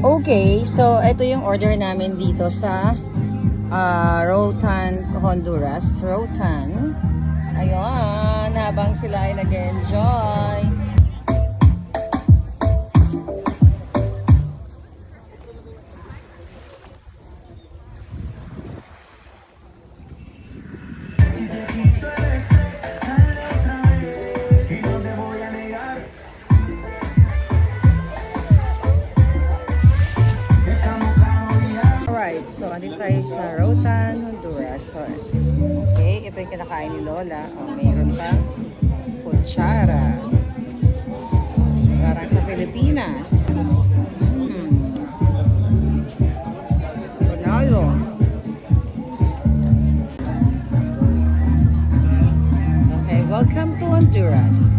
Okay, so ito yung order namin dito sa ah, Rotan, Honduras. Rotan. Ayun, habang sila ay nag-enjoy. So, andito tayo sa Rotan, Honduras. So, okay, ito yung kinakain ni Lola. O, mayroon pa kutsara. Parang sa Pilipinas. Hmm. Panalo. Okay, welcome to Honduras.